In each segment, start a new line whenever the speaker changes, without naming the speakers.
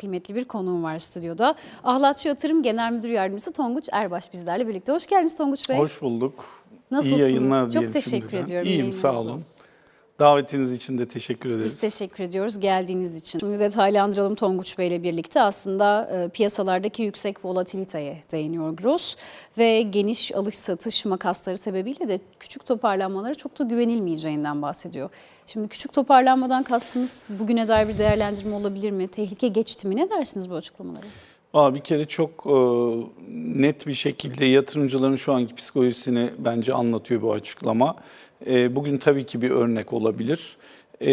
kıymetli bir konuğum var stüdyoda. Ahlatçı Yatırım Genel Müdür Yardımcısı Tonguç Erbaş bizlerle birlikte. Hoş geldiniz Tonguç Bey.
Hoş bulduk.
Nasılsınız?
İyi yayınlar
Çok teşekkür
şimdiden.
ediyorum.
İyiyim sağ olun.
olsun.
Davetiniz için de teşekkür ederiz.
Biz teşekkür ediyoruz geldiğiniz için. Şimdi detaylandıralım Tonguç Bey ile birlikte. Aslında e, piyasalardaki yüksek volatiliteye değiniyor Gross ve geniş alış satış makasları sebebiyle de küçük toparlanmalara çok da güvenilmeyeceğinden bahsediyor. Şimdi küçük toparlanmadan kastımız bugüne dair bir değerlendirme olabilir mi? Tehlike geçti mi? Ne dersiniz bu açıklamalara?
Aa, bir kere çok e, net bir şekilde yatırımcıların şu anki psikolojisini bence anlatıyor bu açıklama. E, bugün tabii ki bir örnek olabilir. E,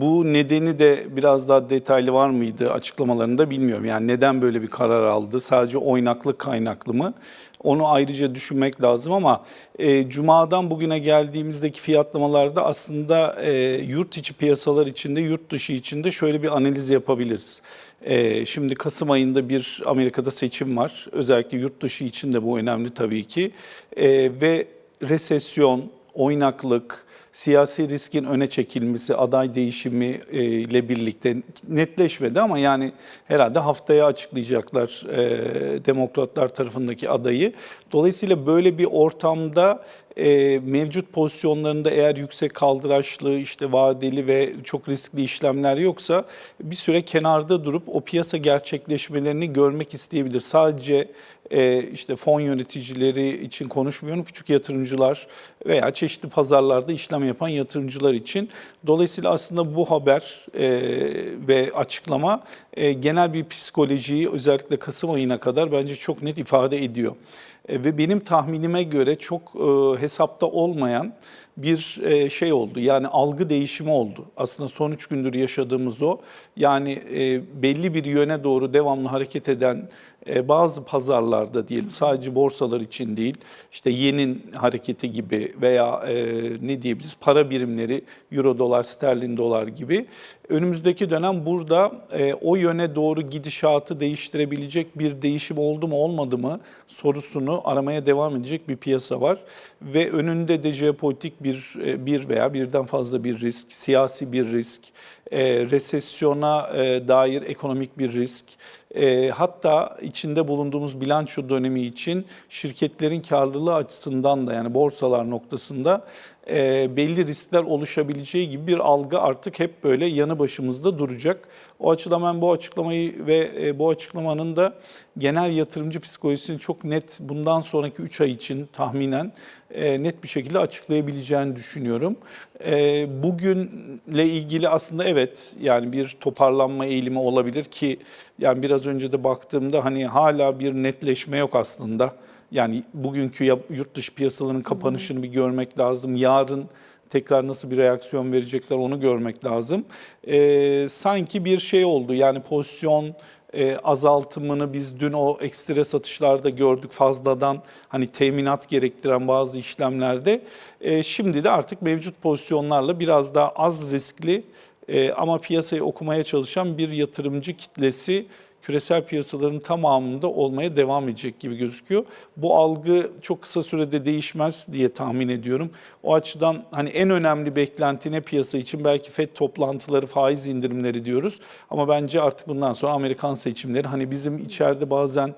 bu nedeni de biraz daha detaylı var mıydı açıklamalarında bilmiyorum. Yani neden böyle bir karar aldı? Sadece oynaklık kaynaklı mı? Onu ayrıca düşünmek lazım ama e, Cuma'dan bugüne geldiğimizdeki fiyatlamalarda aslında e, yurt içi piyasalar içinde, yurt dışı içinde şöyle bir analiz yapabiliriz. Ee, şimdi Kasım ayında bir Amerika'da seçim var. Özellikle yurt dışı için de bu önemli tabii ki. Ee, ve resesyon, oynaklık, siyasi riskin öne çekilmesi, aday değişimi e, ile birlikte netleşmedi ama yani herhalde haftaya açıklayacaklar e, demokratlar tarafındaki adayı. Dolayısıyla böyle bir ortamda e, mevcut pozisyonlarında eğer yüksek kaldıraçlı, işte vadeli ve çok riskli işlemler yoksa bir süre kenarda durup o piyasa gerçekleşmelerini görmek isteyebilir. Sadece e, işte fon yöneticileri için konuşmuyorum, küçük yatırımcılar veya çeşitli pazarlarda işlem yapan yatırımcılar için. Dolayısıyla aslında bu haber e, ve açıklama e, genel bir psikolojiyi özellikle Kasım ayına kadar bence çok net ifade ediyor. E, ve benim tahminime göre çok e, hesapta olmayan bir e, şey oldu. Yani algı değişimi oldu. Aslında son üç gündür yaşadığımız o. Yani e, belli bir yöne doğru devamlı hareket eden e, bazı pazarlarda diyelim sadece borsalar için değil işte yenin hareketi gibi veya e, ne diyebiliriz para birimleri euro dolar sterlin dolar gibi. Önümüzdeki dönem burada e, o yöne doğru gidişatı değiştirebilecek bir değişim oldu mu olmadı mı sorusunu aramaya devam edecek bir piyasa var. Ve önünde de jeopolitik bir bir veya birden fazla bir risk, siyasi bir risk, e, resesyona dair ekonomik bir risk, e, hatta içinde bulunduğumuz bilanço dönemi için şirketlerin karlılığı açısından da yani borsalar noktasında e, belli riskler oluşabileceği gibi bir algı artık hep böyle yanı başımızda duracak. O açıdan ben bu açıklamayı ve e, bu açıklamanın da genel yatırımcı psikolojisini çok net bundan sonraki 3 ay için tahminen e, net bir şekilde açıklayabileceğini düşünüyorum. E, bugünle ilgili aslında evet yani bir toparlanma eğilimi olabilir ki yani biraz önce de baktığımda hani hala bir netleşme yok aslında. Yani bugünkü yurt dışı piyasaların kapanışını bir görmek lazım. Yarın tekrar nasıl bir reaksiyon verecekler onu görmek lazım. Ee, sanki bir şey oldu yani pozisyon e, azaltımını biz dün o ekstra satışlarda gördük fazladan hani teminat gerektiren bazı işlemlerde. E, şimdi de artık mevcut pozisyonlarla biraz daha az riskli e, ama piyasayı okumaya çalışan bir yatırımcı kitlesi küresel piyasaların tamamında olmaya devam edecek gibi gözüküyor. Bu algı çok kısa sürede değişmez diye tahmin ediyorum. O açıdan hani en önemli beklenti ne piyasa için belki FED toplantıları, faiz indirimleri diyoruz. Ama bence artık bundan sonra Amerikan seçimleri hani bizim içeride bazen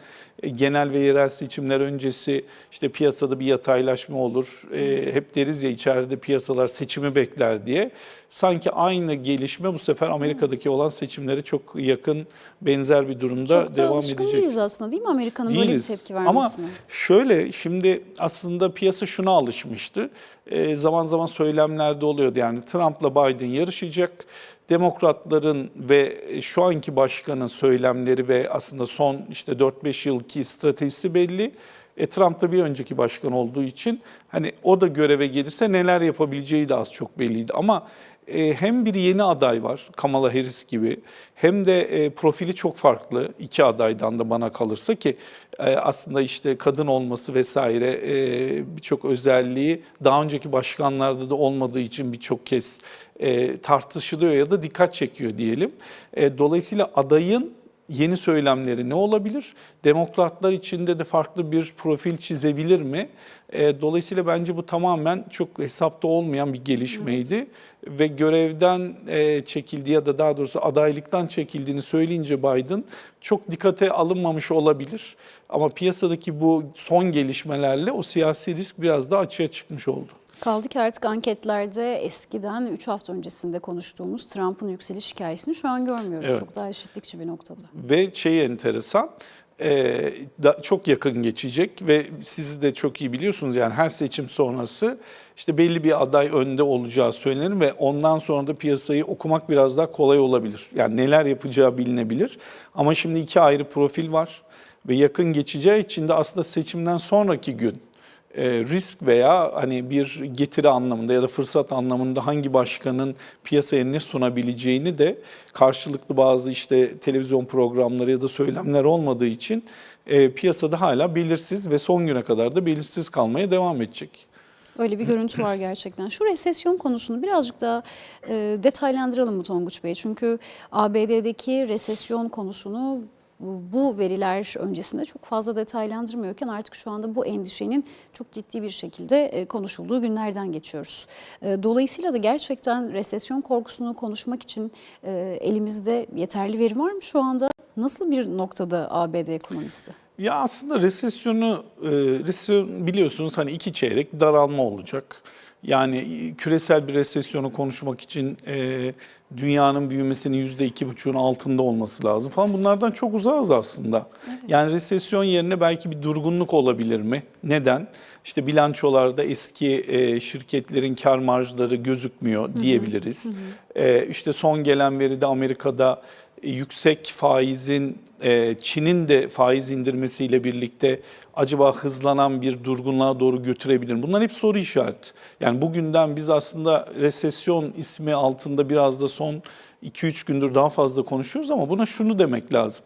genel ve yerel seçimler öncesi işte piyasada bir yataylaşma olur. E, hep deriz ya içeride piyasalar seçimi bekler diye. Sanki aynı gelişme bu sefer Amerika'daki olan seçimlere çok yakın benzer bir durumda
Çok da
devam
alışkın
edecek.
değiliz aslında değil mi Amerika'nın böyle bir tepki
Ama
vermesine?
şöyle şimdi aslında piyasa şuna alışmıştı. Ee, zaman zaman söylemlerde oluyordu yani Trump'la Biden yarışacak. Demokratların ve şu anki başkanın söylemleri ve aslında son işte 4-5 yılki stratejisi belli. E, Trump da bir önceki başkan olduğu için hani o da göreve gelirse neler yapabileceği de az çok belliydi. Ama e, hem bir yeni aday var Kamala Harris gibi hem de e, profili çok farklı iki adaydan da bana kalırsa ki e, aslında işte kadın olması vesaire e, birçok özelliği daha önceki başkanlarda da olmadığı için birçok kez e, tartışılıyor ya da dikkat çekiyor diyelim. E, dolayısıyla adayın yeni söylemleri ne olabilir? Demokratlar içinde de farklı bir profil çizebilir mi? E, dolayısıyla bence bu tamamen çok hesapta olmayan bir gelişmeydi. Ve görevden e, çekildi ya da daha doğrusu adaylıktan çekildiğini söyleyince Biden çok dikkate alınmamış olabilir. Ama piyasadaki bu son gelişmelerle o siyasi risk biraz daha açığa çıkmış oldu.
Kaldı ki artık anketlerde eskiden 3 hafta öncesinde konuştuğumuz Trump'ın yükseliş hikayesini şu an görmüyoruz.
Evet.
Çok daha eşitlikçi bir noktada.
Ve şey enteresan, e, da, çok yakın geçecek ve siz de çok iyi biliyorsunuz yani her seçim sonrası işte belli bir aday önde olacağı söylenir ve ondan sonra da piyasayı okumak biraz daha kolay olabilir. Yani neler yapacağı bilinebilir ama şimdi iki ayrı profil var ve yakın geçeceği için de aslında seçimden sonraki gün risk veya hani bir getiri anlamında ya da fırsat anlamında hangi başkanın piyasaya ne sunabileceğini de karşılıklı bazı işte televizyon programları ya da söylemler olmadığı için e, piyasada hala belirsiz ve son güne kadar da belirsiz kalmaya devam edecek.
Öyle bir görüntü var gerçekten. Şu resesyon konusunu birazcık daha e, detaylandıralım mı Tonguç Bey? Çünkü ABD'deki resesyon konusunu bu- veriler öncesinde çok fazla detaylandırmıyorken artık şu anda bu endişenin çok ciddi bir şekilde e, konuşulduğu günlerden geçiyoruz. E, Dolayısıyla da gerçekten resesyon korkusunu konuşmak için e, elimizde yeterli veri var mı şu anda? Nasıl bir noktada ABD ekonomisi?
Ya aslında resesyonu, resesyon biliyorsunuz hani iki çeyrek daralma olacak. Yani küresel bir resesyonu konuşmak için e, dünyanın büyümesinin yüzde iki buçuğun altında olması lazım falan. Bunlardan çok uzağız aslında. Yani resesyon yerine belki bir durgunluk olabilir mi? Neden? İşte bilançolarda eski e, şirketlerin kar marjları gözükmüyor diyebiliriz. E, işte son gelen veride Amerika'da e, yüksek faizin e, Çin'in de faiz indirmesiyle birlikte acaba hızlanan bir durgunluğa doğru götürebilir mi? Bunlar hep soru işareti. Yani bugünden biz aslında resesyon ismi altında biraz da son 2-3 gündür daha fazla konuşuyoruz ama buna şunu demek lazım.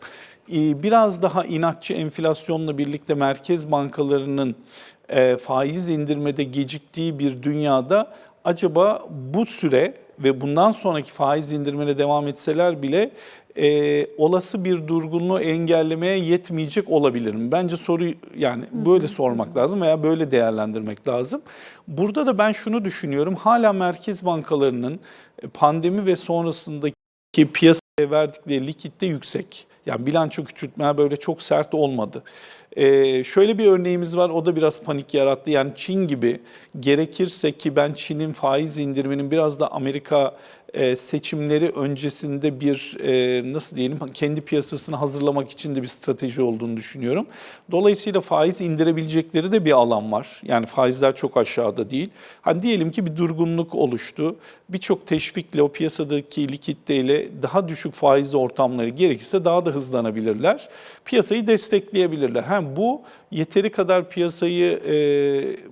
E, Biraz daha inatçı enflasyonla birlikte merkez bankalarının e, faiz indirmede geciktiği bir dünyada acaba bu süre ve bundan sonraki faiz indirmene devam etseler bile e, olası bir durgunluğu engellemeye yetmeyecek olabilir mi? Bence soru yani böyle sormak lazım veya böyle değerlendirmek lazım. Burada da ben şunu düşünüyorum. Hala merkez bankalarının e, pandemi ve sonrasındaki piyasaya verdikleri likitte yüksek. Yani bilanço küçültmeler böyle çok sert olmadı. Ee, şöyle bir örneğimiz var, o da biraz panik yarattı. Yani Çin gibi gerekirse ki ben Çin'in faiz indiriminin biraz da Amerika seçimleri öncesinde bir e, nasıl diyelim kendi piyasasını hazırlamak için de bir strateji olduğunu düşünüyorum. Dolayısıyla faiz indirebilecekleri de bir alan var. Yani faizler çok aşağıda değil. Hani diyelim ki bir durgunluk oluştu. Birçok teşvikle o piyasadaki likiditeyle daha düşük faizli ortamları gerekirse daha da hızlanabilirler. Piyasayı destekleyebilirler. Hem bu yeteri kadar piyasayı e,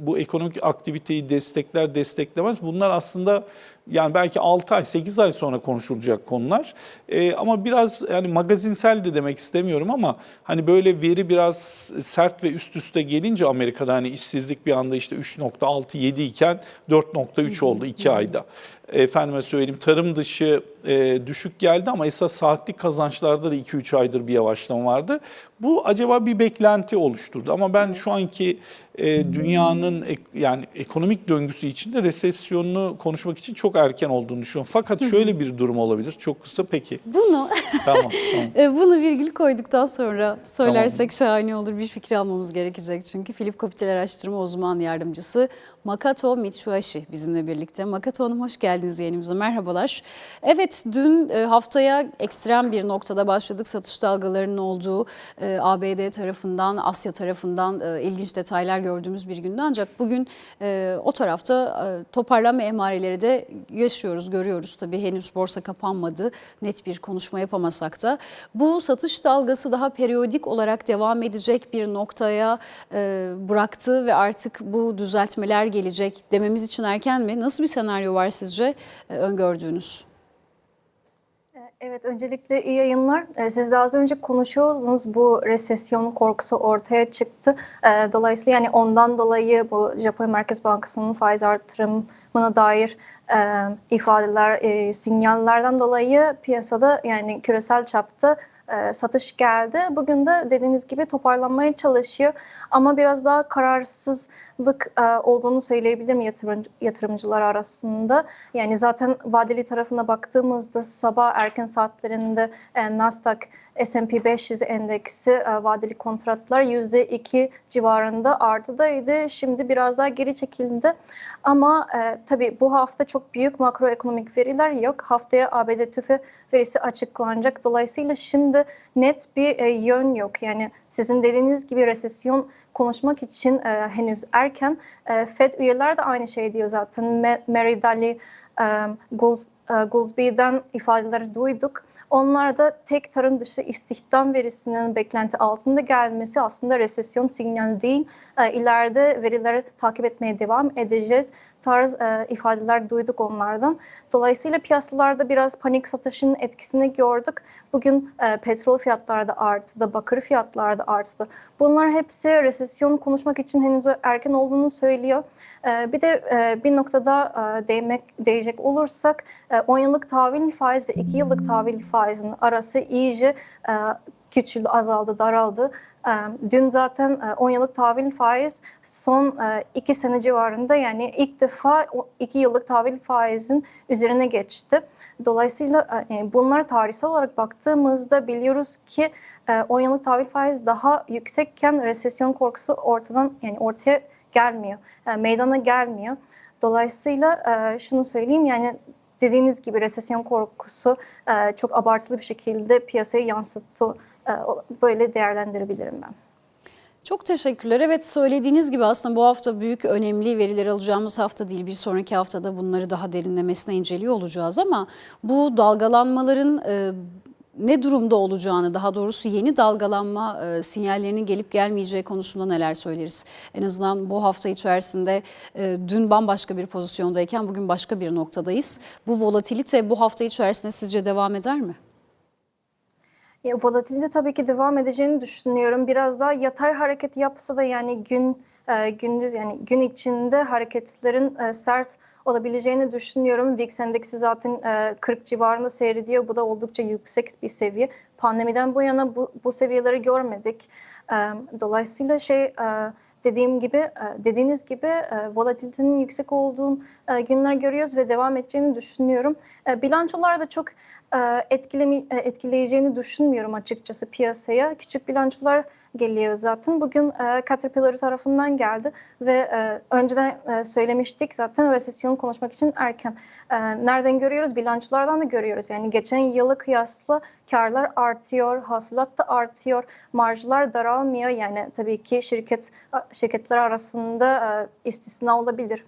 bu ekonomik aktiviteyi destekler desteklemez. Bunlar aslında yani belki 6 ay 8 ay sonra konuşulacak konular. E, ama biraz yani magazinsel de demek istemiyorum ama hani böyle veri biraz sert ve üst üste gelince Amerika'da hani işsizlik bir anda işte 3.6 7 iken 4.3 oldu 2 ayda. Efendime söyleyeyim tarım dışı e, düşük geldi ama esas saatlik kazançlarda da 2-3 aydır bir yavaşlama vardı. Bu acaba bir beklenti oluşturdu ama ben şu anki e, dünyanın ek- yani ekonomik döngüsü içinde resesyonunu konuşmak için çok erken olduğunu düşünüyorum. Fakat şöyle bir durum olabilir. Çok kısa peki.
Bunu
Tamam. tamam.
E, Bunu virgül koyduktan sonra söylersek şahane olur. Bir fikri almamız gerekecek çünkü. Philip Capital Araştırma Uzman Yardımcısı Makato Mitsuhashi bizimle birlikte. Makato Hanım hoş geldiniz yayınımıza. Merhabalar. Evet dün e, haftaya ekstrem bir noktada başladık. Satış dalgalarının olduğu e, ABD tarafından, Asya tarafından e, ilginç detaylar gördüğümüz bir gündü. Ancak bugün o tarafta toparlanma emareleri de yaşıyoruz, görüyoruz. Tabii henüz borsa kapanmadı. Net bir konuşma yapamasak da. Bu satış dalgası daha periyodik olarak devam edecek bir noktaya bıraktı ve artık bu düzeltmeler gelecek dememiz için erken mi? Nasıl bir senaryo var sizce e, öngördüğünüz?
Evet, öncelikle iyi yayınlar. Ee, Siz de az önce konuşuyordunuz bu resesyon korkusu ortaya çıktı. Ee, Dolayısıyla yani ondan dolayı bu Japonya Merkez Bankası'nın faiz artırımına dair e, ifadeler, e, sinyallerden dolayı piyasada yani küresel çapta e, satış geldi. Bugün de dediğiniz gibi toparlanmaya çalışıyor ama biraz daha kararsızlık e, olduğunu söyleyebilirim yatırımcı, yatırımcılar arasında. Yani zaten vadeli tarafına baktığımızda sabah erken saatlerinde e, Nasdaq S&P 500 endeksi e, vadeli kontratlar %2 civarında artıdaydı. Şimdi biraz daha geri çekildi. Ama e, tabii bu hafta çok büyük makroekonomik veriler yok. Haftaya ABD tüfe verisi açıklanacak. Dolayısıyla şimdi net bir e, yön yok. Yani sizin dediğiniz gibi resesyon konuşmak için e, henüz erken. E, Fed üyeler de aynı şey diyor zaten. Ma- Mary Daly, e, Gols- e, ifadeleri duyduk. Onlar da tek tarım dışı istihdam verisinin beklenti altında gelmesi aslında resesyon sinyali değil. E, ileride verileri takip etmeye devam edeceğiz tarz e, ifadeler duyduk onlardan. Dolayısıyla piyasalarda biraz panik satışının etkisini gördük. Bugün e, petrol fiyatları da arttı, bakır fiyatları da arttı. Bunlar hepsi resesyon konuşmak için henüz erken olduğunu söylüyor. E, bir de e, bir noktada e, değmek, değecek olursak e, 10 yıllık tahvil faiz ve 2 yıllık tahvil faizinin arası iyice e, küçüldü, azaldı, daraldı. E, Dün zaten e, 10 yıllık tahvil faiz son 2 sene civarında yani ilk defa 2 yıllık tahvil faizin üzerine geçti. Dolayısıyla e, bunlar tarihsel olarak baktığımızda biliyoruz ki e, 10 yıllık tahvil faiz daha yüksekken resesyon korkusu ortadan yani ortaya gelmiyor, e, meydana gelmiyor. Dolayısıyla e, şunu söyleyeyim yani dediğiniz gibi resesyon korkusu e, çok abartılı bir şekilde piyasaya yansıttı. E, o- Böyle değerlendirebilirim ben.
Çok teşekkürler. Evet söylediğiniz gibi aslında bu hafta büyük önemli veriler alacağımız hafta değil. Bir sonraki haftada bunları daha derinlemesine inceliyor olacağız ama bu dalgalanmaların e, ne durumda olacağını daha doğrusu yeni dalgalanma e, sinyallerinin gelip gelmeyeceği konusunda neler söyleriz? En azından bu hafta içerisinde e, dün bambaşka bir pozisyondayken bugün başka bir noktadayız. Bu volatilite bu hafta içerisinde sizce devam eder mi?
Ya, volatilite tabii ki devam edeceğini düşünüyorum. Biraz daha yatay hareket yapsa da yani gün e, gündüz yani gün içinde hareketlerin e, sert olabileceğini düşünüyorum. VIX endeksi zaten e, 40 civarında seyrediyor. Bu da oldukça yüksek bir seviye. Pandemiden bu yana bu, bu seviyeleri görmedik. E, dolayısıyla şey e, dediğim gibi e, dediğiniz gibi e, volatilitenin yüksek olduğu e, günler görüyoruz ve devam edeceğini düşünüyorum. E, Bilançolar da çok e, e, etkileyeceğini düşünmüyorum açıkçası piyasaya. Küçük bilançolar geliyor zaten. Bugün e, Caterpillar tarafından geldi ve önceden söylemiştik zaten resesyon konuşmak için erken. Nereden görüyoruz? Bilançolardan da görüyoruz. Yani geçen yılı kıyasla karlar artıyor, hasılat da artıyor, marjlar daralmıyor. Yani tabii ki şirket şirketler arasında istisna olabilir.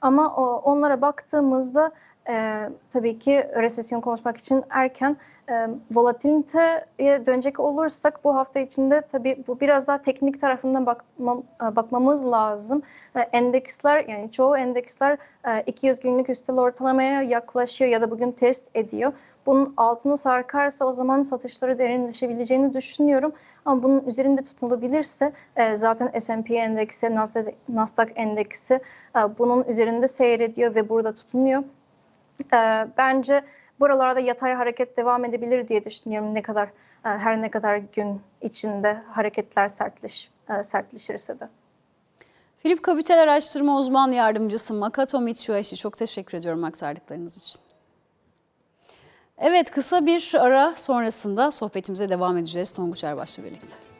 Ama onlara baktığımızda e, tabii ki resesyon konuşmak için erken. E, volatiliteye dönecek olursak bu hafta içinde tabii bu biraz daha teknik tarafından bakmam, e, bakmamız lazım. E, endeksler yani çoğu endeksler e, 200 günlük üstel ortalamaya yaklaşıyor ya da bugün test ediyor. Bunun altını sarkarsa o zaman satışları derinleşebileceğini düşünüyorum. Ama bunun üzerinde tutulabilirse e, zaten S&P endeksi, Nasdaq, Nasdaq endeksi e, bunun üzerinde seyrediyor ve burada tutunuyor. E, bence buralarda yatay hareket devam edebilir diye düşünüyorum ne kadar e, her ne kadar gün içinde hareketler sertleş e, sertleşirse de.
Filip Kapital Araştırma Uzman Yardımcısı Makato Mitsuyoshi çok teşekkür ediyorum aktardıklarınız için. Evet kısa bir ara sonrasında sohbetimize devam edeceğiz Tonguç Erbaş'la birlikte.